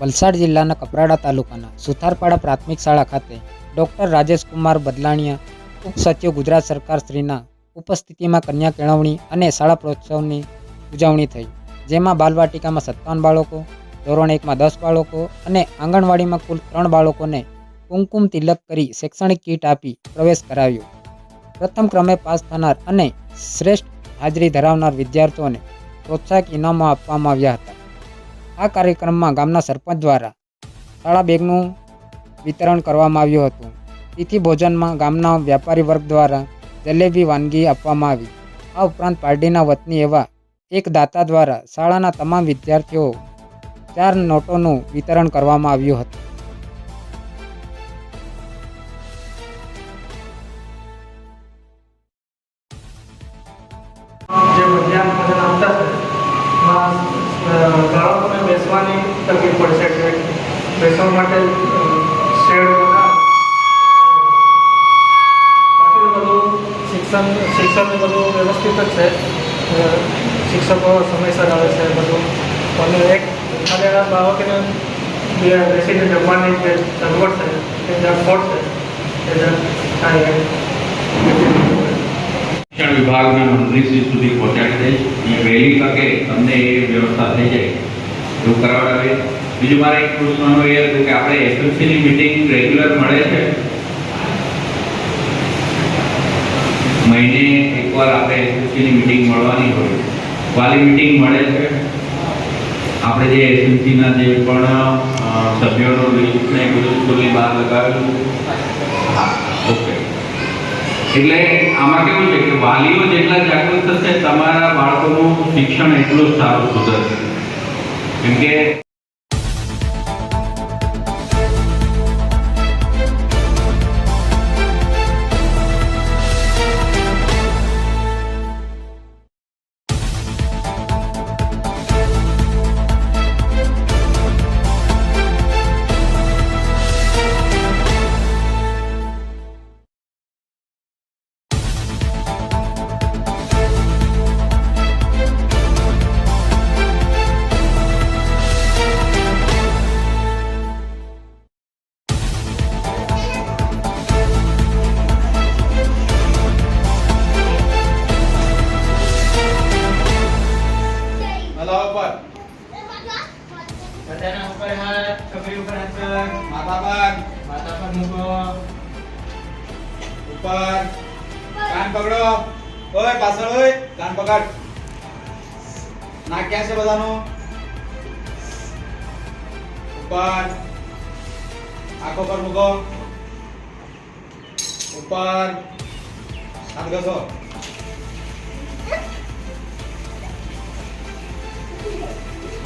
વલસાડ જિલ્લાના કપરાડા તાલુકાના સુથારપાડા પ્રાથમિક શાળા ખાતે ડૉક્ટર રાજેશકુમાર બદલાણીયા ઉપસચિવ ગુજરાત સરકાર શ્રીના ઉપસ્થિતિમાં કન્યા કેળવણી અને શાળા પ્રોત્સવની ઉજવણી થઈ, જેમાં બાલવાટિકામાં સત્તાવન બાળકો, ધોરણ એકમાં દસ બાળકો અને આંગણવાડીમાં કુલ ત્રણ બાળકોને કુમકુમ તિલક કરી શૈક્ષણિક કીટ આપી પ્રવેશ કરાવ્યો. પ્રથમ ક્રમે પાસ થનાર અને શ્રેષ્ઠ હાજરી ધરાવનાર વિદ્યાર્થીઓને પ્રોત્સાહક ઇનામો આપવામાં આવ્યા હતા. આ કાર્યક્રમમાં ગામના સરપંચ દ્વારા શાળા બેગનું વિતરણ કરવામાં આવ્યું હતું. તિથિ ભોજનમાં ગામના વ્યાપારી વર્ગ દ્વારા જલેબી વાનગી આપવામાં આવી. આ ઉપરાંત પાર્ટીના વતની એવા એક દાતા દ્વારા શાળાના તમામ વિદ્યાર્થીઓ ચાર નોટોનું વિતરણ કરવામાં આવ્યું હતું. જે મધ્યાહન ભોજન આપતા છે બેસવાની તકલીફ પડશે એટલે બેસવા માટે શેડ બાકી બધું શિક્ષણ શિક્ષણનું બધું વ્યવસ્થિત જ છે. શિક્ષકો સમયસર આવે છે, બધું. અને એક ખાલી બાળકોને બે બેસીને જમવાની જે સગવડ છે, એ ખોટ છે, એ એમ. શિક્ષણ વિભાગના મંત્રીશ્રી સુધી પહોંચાડી દઈશ. અને વહેલી તકે તમને એ વ્યવસ્થા થઈ જાય. એવું કરાવડાવે બીજું મારે એક પૂછવાનું એ હતું કે આપણે એસએમસીની મિટિંગ રેગ્યુલર મળે છે? મહિને એકવાર આપણે એસએમસીની મિટિંગ મળવાની હોય. વાલી મિટિંગ મળે છે? આપણે જે એસએમસીના જે પણ સભ્યોનો લિસ્ટ ને એ બધું સ્કૂલની બહાર લગાવેલું. ઓકે. એટલે આમાં કેવું છે કે વાલીઓ જેટલા જાગૃત થશે, તમારા બાળકોનું શિક્ષણ એટલું જ સારું સુધરશે. કેમ કે બધાના ઉપર હાથ છોકરી ઉપર હાથ કર. માથા પર. માથા પર મૂકો. ઉપર. કાન પકડો. ઓય પાછળ ઓય. કાન પકડ. નાક ક્યાં છે બધાનું? ઉપર. આંખો પર મૂકો. ઉપર. હાથ ઘસો.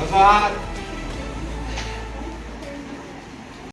ઘસો હાથ.